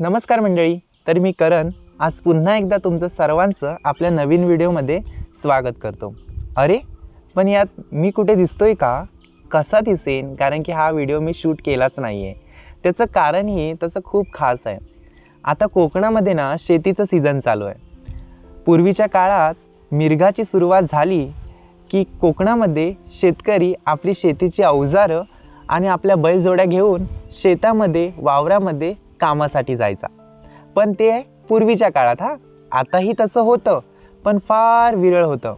नमस्कार मंडळी तर मी करण. आज पुन्हा एकदा तुमचं सर्वांचं आपल्या नवीन व्हिडिओमध्ये स्वागत करतो. अरे पण यात मी कुठे दिसतोय का? कसा दिसेन? कारण की हा व्हिडिओ मी शूट केलाच नाही आहे त्याचं कारणही तसं खूप खास आहे. आता कोकणामध्ये ना शेतीचं सीझन चालू आहे. पूर्वीच्या काळात मिरगाची सुरुवात झाली की कोकणामध्ये शेतकरी आपली शेतीची अवजारं आणि आपल्या बैलजोड्या घेऊन शेतामध्ये वावरामध्ये कामासाठी जायचा. पण ते पूर्वीच्या काळात हा? आताही तसं होतं पण फार विरळ होतं.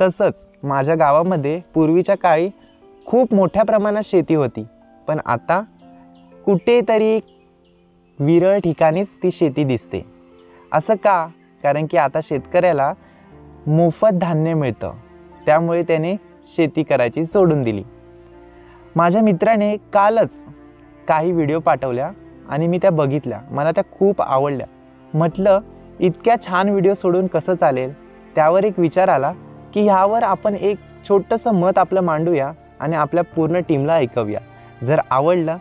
तसंच माझ्या गावामध्ये पूर्वीच्या काळी खूप मोठ्या प्रमाणात शेती होती. पण आता कुठेतरी विरळ ठिकाणीच ती शेती दिसते. असं का? कारण की आता शेतकऱ्याला मोफत धान्य मिळतं. त्यामुळे त्याने शेती करायची सोडून दिली. माझ्या मित्राने कालच काही व्हिडिओ पाठवल्या. आणि मी त्या बघितल्या. मला त्या खूप आवडल्या. म्हटलं इतक्या छान व्हिडिओ सोडून कसं चालेल? त्यावर एक विचार आला की ह्यावर आपण एक छोटंसं मत आपलं मांडूया आणि आपल्या पूर्ण टीमला ऐकवूया. जर आवडलं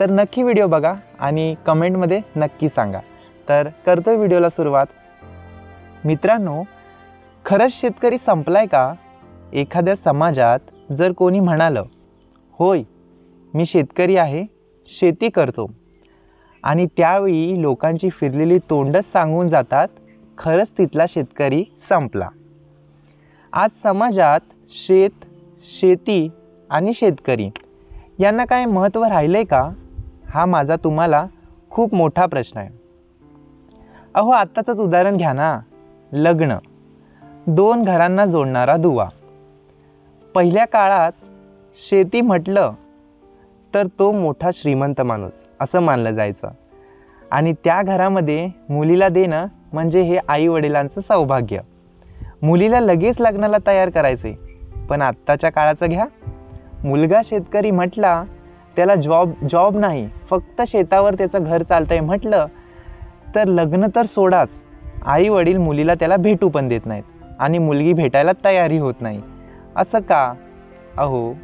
तर नक्की व्हिडिओ बघा आणि कमेंटमध्ये नक्की सांगा. तर करतो व्हिडिओला सुरुवात. मित्रांनो खरंच शेतकरी संपलाय का? एखाद्या समाजात जर कोणी म्हणालं होय मी शेतकरी आहे शेती करतो. आणि त्यावेळी लोकांची फिरलेली तोंडच सांगून जातात खरंच तिथला शेतकरी संपला. आज समाजात शेत शेती आणि शेतकरी यांना काय महत्त्व राहिलं आहे का? हा माझा तुम्हाला खूप मोठा प्रश्न आहे. अहो आत्ताचंच उदाहरण घ्या ना. लग्न. दोन घरांना जोडणारा दुवा. पहिल्या काळात शेती म्हटलं तर तो मोठा श्रीमंत माणूस. असं मानलं जायचं. आणि त्या घरामध्ये मुलीला देणं म्हणजे हे आई वडिलांचं सौभाग्य. मुलीला लगेच लग्नाला तयार करायचे पण आत्ताच्या काळाचं घ्या. मुलगा शेतकरी म्हटला त्याला जॉब जॉब नाही फक्त शेतावर त्याचं घर चालतंय म्हटलं तर लग्न तर सोडाच. आई वडील मुलीला त्याला भेटू पण देत नाहीत. आणि मुलगी भेटायला तयारी होत नाही. असं का? अहो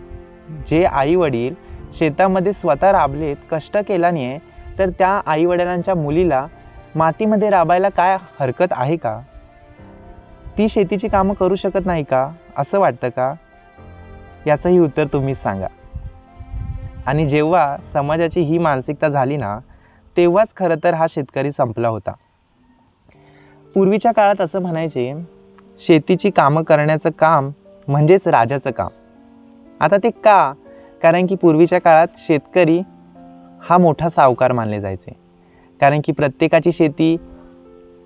जे आई वडील शेतामध्ये स्वतः राबलेत कष्ट केला नाही तर त्या आईवडिलांच्या मुलीला मातीमध्ये राबायला काय हरकत आहे का? ती शेतीची कामं करू शकत नाही का? असं वाटतं का? याचंही उत्तर तुम्हीच सांगा. आणि जेव्हा समाजाची ही मानसिकता झाली ना तेव्हाच खरं तर हा शेतकरी संपला होता. पूर्वीच्या काळात असं म्हणायचे शेतीची कामं करण्याचं काम म्हणजेच राजाचं काम. आता ते का कारण की पूर्वीच्या काळात शेतकरी हा मोठा सावकार मानले जायचे. कारण की प्रत्येकाची शेती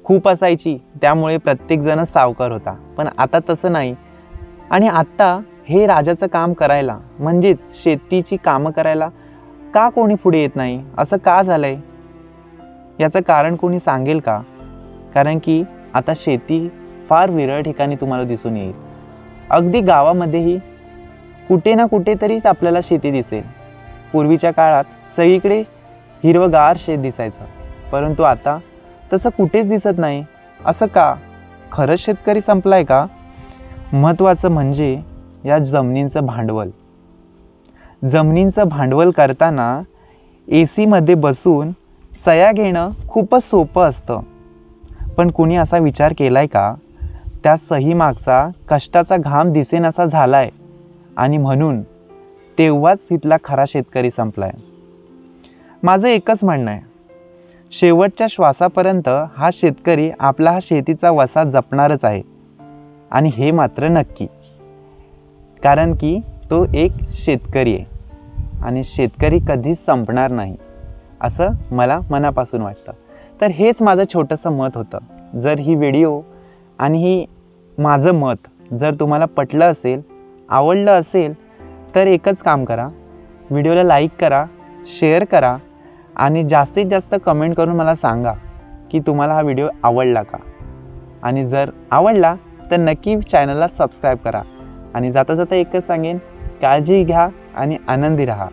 खूप असायची त्यामुळे प्रत्येकजण सावकार होता. पण आता तसं नाही. आणि आत्ता हे राजाचं काम करायला म्हणजेच शेतीची कामं करायला का कोणी पुढे येत नाही? असं का झालं आहे याचं कारण कोणी सांगेल का? कारण की आता शेती फार विरळ ठिकाणी तुम्हाला दिसून येईल. अगदी गावामध्येही कुठे ना कुठेतरीच आपल्याला शेती दिसेल. पूर्वीच्या काळात सगळीकडे हिरवगार शेत दिसायचं. परंतु आता तसं कुठेच दिसत नाही. असं का? खरंच शेतकरी संपलाय का? महत्त्वाचं म्हणजे या जमिनींचं भांडवल. जमिनींचं भांडवल करताना ए सीमध्ये बसून सया घेणं खूपच सोपं असतं. पण कुणी असा विचार केलाय का? त्या सही मागचा कष्टाचा घाम दिसेन असा झालाय. आणि म्हणून तेव्हाच इथला खरा शेतकरी संपलाय. माझं एकच म्हणणं आहे. शेवटच्या श्वासापर्यंत हा शेतकरी आपला हा शेतीचा वसा जपणारच आहे. आणि हे मात्र नक्की. कारण की तो एक शेतकरी आहे. आणि शेतकरी कधीच संपणार नाही असं मला मनापासून वाटतं. तर हेच माझं छोटंसं मत होतं. जर ही व्हिडिओ आणि ही माझं मत जर तुम्हाला पटलं असेल आवडलं असेल तर एकच काम करा. व्हिडिओला लाईक करा शेअर करा आणि जास्तीत जास्त कमेंट करून मला सांगा की तुम्हाला हा व्हिडिओ आवडला का? आणि जर आवडला तर नक्की चॅनलला सबस्क्राईब करा. आणि जाता जाता एकच सांगेन काळजी घ्या आणि आनंदी राहा.